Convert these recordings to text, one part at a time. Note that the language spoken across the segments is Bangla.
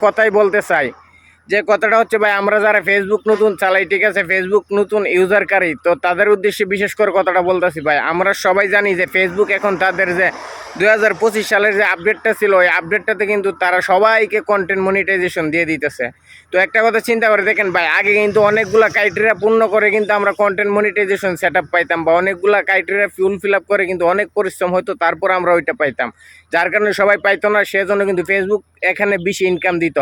কথাই বলতে চাই। যে কথাটা হচ্ছে, ভাই, আমরা যারা ফেসবুক নতুন চালাই, ঠিক আছে? ফেসবুক নতুন ইউজারকারী তো তাদের উদ্দেশ্যে বিশেষ করে কথাটা বলতেছি, ভাই, আমরা সবাই জানি যে ফেসবুক এখন তাদের যে পঁচিশ সালের যে আপডেটটা ছিল, ওই আপডেটটাতে কিন্তু তারা সবাইকে কন্টেন্ট মনিটাইজেশন দিয়ে দিতেছে। তো একটা কথা চিন্তা করে দেখেন, ভাই, আগে কিন্তু অনেকগুলা ক্রাইটেরিয়া পূর্ণ করে কিন্তু আমরা কন্টেন্ট মনিটাইজেশন সেট পাইতাম বা অনেকগুলা ক্রাইটেরিয়া ফুল ফিল আপ করে কিন্তু অনেক পরিশ্রম হতো তারপর আমরা ওইটা পাইতাম। যার কারণে সবাই পাইতো না, সেজন্য কিন্তু ফেসবুক এখানে বেশি ইনকাম দিত।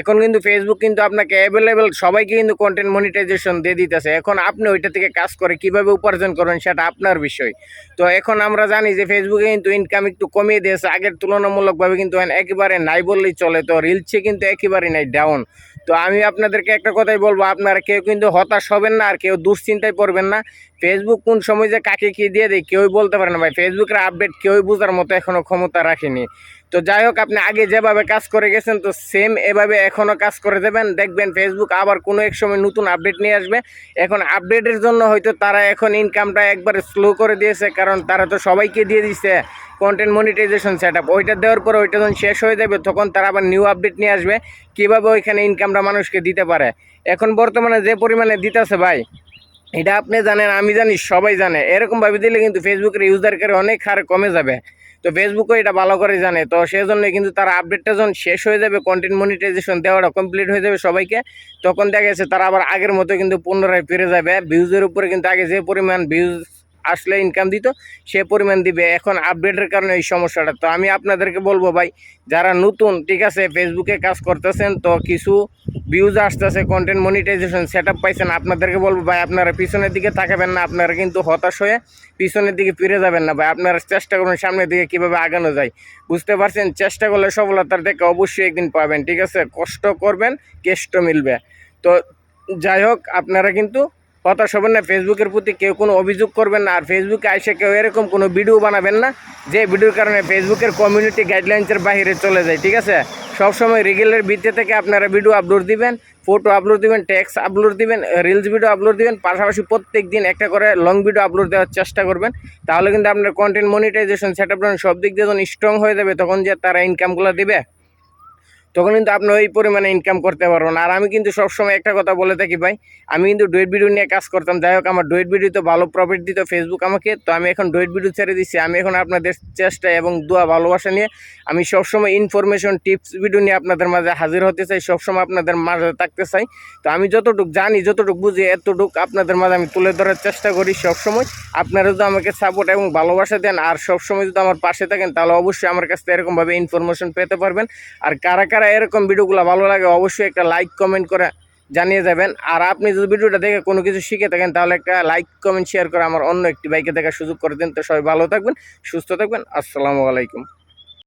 এখন কিন্তু ফেসবুক কিন্তু আপনাকে অ্যাভেলেবেল সবাইকে কিন্তু কন্টেন্ট মনিটাইজেশন দিয়ে দিতেছে। এখন আপনি ওইটা থেকে কাজ করে কীভাবে উপার্জন করেন সেটা আপনার বিষয়। তো এখন আমরা জানি যে ফেসবুকে কিন্তু ইনকাম একটু কমিয়ে দিয়েছে। আগের তুলনামূলকভাবে কিন্তু একেবারে নাই বললেই চলে। তো রিলসে কিন্তু একেবারেই নাই ডাউন তো আমি আপনাদেরকে একটা কথাই বলব, আপনারা কেউ কিন্তু হতাশ হবেন না আর কেউ দুশ্চিন্তায় পড়বেন না। ফেসবুক কোন সময় যে কাকে কী দিয়ে দেয়, কেউই বলতে পারে না ভাই। ফেসবুকের আপডেট কেউই বোঝার মতো এখনও ক্ষমতা রাখেনি। তো যাই হোক, আপনি আগে যেভাবে কাজ করে গেছেন, তো সেম এভাবে এখনও কাজ করে দেবেন। দেখবেন ফেসবুক আবার কোনো এক সময় নতুন আপডেট নিয়ে আসবে। এখন আপডেটের জন্য হয়তো তারা এখন ইনকামটা একবারে স্লো করে দিয়েছে, কারণ তারা তো সবাইকে দিয়ে দিছে। কন্টেন্ট মনিটাইজেশন সেট আপ ওইটা দেওয়ার পর ওইটা যখন শেষ হয়ে যাবে, তখন তারা আবার নিউ আপডেট নিয়ে আসবে, কীভাবে ওইখানে ইনকামটা মানুষকে দিতে পারে। এখন বর্তমানে যে পরিমাণে দিতেছে ভাই, এটা আপনি জানেন, আমি জানি, সবাই জানে। এরকমভাবে দিলে কিন্তু ফেসবুকের ইউজারকে অনেক হার কমে যাবে। তো ফেসবুকও এটা ভালো করে জানে। তো সেই জন্য কিন্তু তার আপডেটটা যখন শেষ হয়ে যাবে কন্টেন্ট মনিটাইজেশন দেওয়াটা কমপ্লিট হয়ে যাবে সবাইকে, তখন দেখা গেছে তারা আবার আগের মতো কিন্তু পুনরায় ফিরে যাবে। ভিউজের উপরে কিন্তু আগে যে পরিমাণ ভিউজ আসলে ইনকাম দিত, সে পরিমাণ দিবে। এখন আপডেটের কারণে এই সমস্যাটা। তো আমি আপনাদেরকে বলব ভাই, যারা নতুন, ঠিক আছে ফেসবুকে কাজ করতেছেন, তো কিছু ভিউজ আসতেছে কন্টেন্ট মনিটাইজেশন সেট আপ পাইছেন, আপনাদেরকে বলব ভাই, আপনারা পিছনের দিকে তাকাবেন না, আপনারা কিন্তু হতাশ হয়ে পিছনের দিকে ফিরে যাবেন না ভাই। আপনারা চেষ্টা করুন সামনের দিকে কীভাবে আগানো যায়। বুঝতে পারছেন? চেষ্টা করলে সফলতার দেখে অবশ্যই একদিন পাবেন, ঠিক আছে? কষ্ট করবেন, কেষ্ট মিলবে। তো যাই হোক, আপনারা কিন্তু হতাশ হবেন না ফেসবুকের প্রতি কেউ কোনো অভিযোগ করবেন না, আর ফেসবুকে এসে কেউ এরকম কোনো ভিডিও বানাবেন না, যে ভিডিওর কারণে ফেসবুকের কমিউনিটি গাইডলাইন্সের বাইরে চলে যায়, ঠিক আছে? সবসময় রেগুলার ভিত্তি থেকে আপনারা ভিডিও আপলোড দিবেন ফটো আপলোড দিবেন ট্যাক্স আপলোড দিবেন রিলস ভিডিও আপলোড দিবেন, পাশাপাশি প্রত্যেক দিন একটা করে লং ভিডিও আপলোড দেওয়ার চেষ্টা করবেন, তাহলে কিন্তু আপনার কন্টেন্ট মনিটাইজেশন সেট আপ সব দিক দিয়ে যখন স্ট্রং হয়ে যাবে, তখন যে তারা ইনকামগুলো দেবে। তখন কিন্তু আপনি ওই পরিমাণে ইনকাম করতে পারবেন আর আমি কিন্তু সবসময় একটা কথা বলে থাকি ভাই, আমি কিন্তু ডুয়েট ভিডিও নিয়ে কাজ করতাম। যাই হোক, আমার ডুয়েট ভিডিও তো ভালো প্রফিট দিত ফেসবুক আমাকে, তো আমি এখন ডুয়েট ভিডিও ছেড়ে দিচ্ছি আমি এখন আপনাদের চেষ্টা এবং দোয়া, ভালোবাসা নিয়ে আমি সবসময় ইনফরমেশন টিপস ভিডিও নিয়ে আপনাদের মাঝে হাজির হতে চাই, সবসময় আপনাদের মাঝে থাকতে চাই। তো আমি যতটুকু জানি, যতটুকু বুঝি, এতটুকু আপনাদের মাঝে আমি তুলে ধরার চেষ্টা করি সবসময়। আপনারা যদি আমাকে সাপোর্ট এবং ভালোবাসা দেন, আর সবসময় যদি আমার পাশে থাকেন, তাহলে অবশ্যই আমার কাছ থেকে এরকমভাবে ইনফরমেশন পেতে পারবেন। আর কারা কারা এরকম ভিডিওগুলো ভালো লাগে, অবশ্যই একটা লাইক কমেন্ট করে জানিয়ে যাবেন। আর আপনি যদি ভিডিওটা দেখে কোনো কিছু শিখে থাকেন, তাহলে একটা লাইক কমেন্ট শেয়ার করে আমার অন্য একটি বাইকে দেখার সুযোগ করে দিন। তো সবাই ভালো থাকবেন, সুস্থ থাকবেন। আসসালামু আলাইকুম।